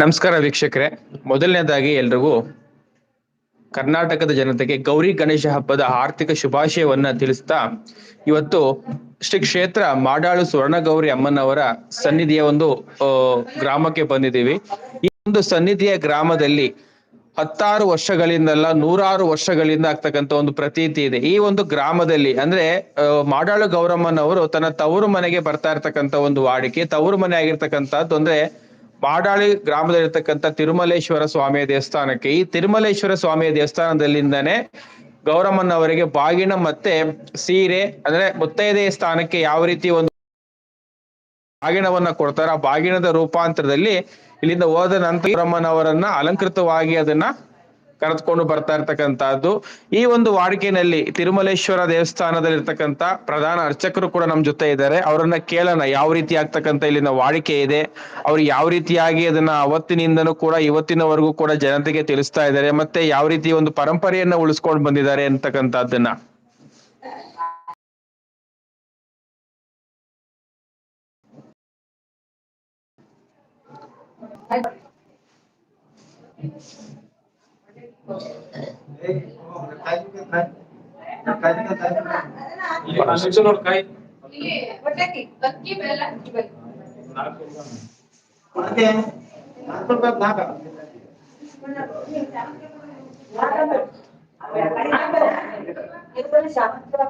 ನಮಸ್ಕಾರ ವೀಕ್ಷಕರೆ. ಮೊದಲನೇದಾಗಿ ಎಲ್ರಿಗೂ ಕರ್ನಾಟಕದ ಜನತೆಗೆ ಗೌರಿ ಗಣೇಶ ಹಬ್ಬದ ಆರ್ಥಿಕ ಶುಭಾಶಯವನ್ನ ತಿಳಿಸ್ತಾ, ಇವತ್ತು ಶ್ರೀ ಕ್ಷೇತ್ರ ಮಾಡಾಳು ಸ್ವರ್ಣಗೌರಿ ಅಮ್ಮನವರ ಸನ್ನಿಧಿಯ ಒಂದು ಗ್ರಾಮಕ್ಕೆ ಬಂದಿದ್ದೀವಿ. ಈ ಒಂದು ಸನ್ನಿಧಿಯ ಗ್ರಾಮದಲ್ಲಿ ಹತ್ತಾರು ವರ್ಷಗಳಿಂದಲ್ಲ ನೂರಾರು ವರ್ಷಗಳಿಂದ ಆಗ್ತಕ್ಕಂಥ ಒಂದು ಪ್ರತೀತಿ ಇದೆ. ಈ ಒಂದು ಗ್ರಾಮದಲ್ಲಿ ಅಂದ್ರೆ ಮಾಡಾಳು ಗೌರಮ್ಮನವರು ತನ್ನ ತವರು ಮನೆಗೆ ಬರ್ತಾ ಇರ್ತಕ್ಕಂಥ ಒಂದು ವಾಡಿಕೆ, ತವರು ಮನೆ ಆಗಿರ್ತಕ್ಕಂಥದ್ದು ಅಂದ್ರೆ, ಮಾಡಾಳಿ ಗ್ರಾಮದಲ್ಲಿರ್ತಕ್ಕಂಥ ತಿರುಮಲೇಶ್ವರ ಸ್ವಾಮಿಯ ದೇವಸ್ಥಾನಕ್ಕೆ. ಈ ತಿರುಮಲೇಶ್ವರ ಸ್ವಾಮಿಯ ದೇವಸ್ಥಾನದಲ್ಲಿಂದನೇ ಗೌರಮ್ಮನವರಿಗೆ ಬಾಗಿನ ಮತ್ತೆ ಸೀರೆ ಅಂದ್ರೆ ಮುತ್ತೈದೆಯ ಸ್ಥಾನಕ್ಕೆ ಯಾವ ರೀತಿ ಒಂದು ಬಾಗಿನವನ್ನ ಕೊಡ್ತಾರೆ ಆ ಬಾಗಿನದ ರೂಪಾಂತರದಲ್ಲಿ ಇಲ್ಲಿಂದ ಹೋದ ನಂತರ ಬ್ರಹ್ಮನವರನ್ನ ಅಲಂಕೃತವಾಗಿ ಅದನ್ನ ಕರೆದುಕೊಂಡು ಬರ್ತಾ ಇರ್ತಕ್ಕಂತಹದ್ದು ಈ ಒಂದು ವಾಡಿಕೆನಲ್ಲಿ ತಿರುಮಲೇಶ್ವರ ದೇವಸ್ಥಾನದಲ್ಲಿ ಇರ್ತಕ್ಕಂತ ಪ್ರಧಾನ ಅರ್ಚಕರು ಕೂಡ ನಮ್ಮ ಜೊತೆ ಇದ್ದಾರೆ. ಅವರನ್ನ ಕೇಳೋಣ, ಯಾವ ರೀತಿ ಆಗ್ತಕ್ಕಂತ ಇಲ್ಲಿನ ವಾಡಿಕೆ ಇದೆ. ಅವ್ರು ಯಾವ ರೀತಿಯಾಗಿ ಅದನ್ನ ಅವತ್ತಿನಿಂದನೂ ಕೂಡ ಇವತ್ತಿನವರೆಗೂ ಕೂಡ ಜನತೆಗೆ ತಿಳಿಸ್ತಾ ಇದ್ದಾರೆ. ಮತ್ತೆ ಯಾವ ರೀತಿ ಒಂದು ಪರಂಪರೆಯನ್ನ ಉಳಿಸ್ಕೊಂಡು ಬಂದಿದ್ದಾರೆ ಅಂತಕ್ಕಂಥದ್ದನ್ನ. అనుచరుడు కై ఒకటి తక్కి వెళ్ళ నాకు కొడకే నాకు కొడక నాక నాకు అక్కడ అక్కడ ఇక్కడ శాస్త్ర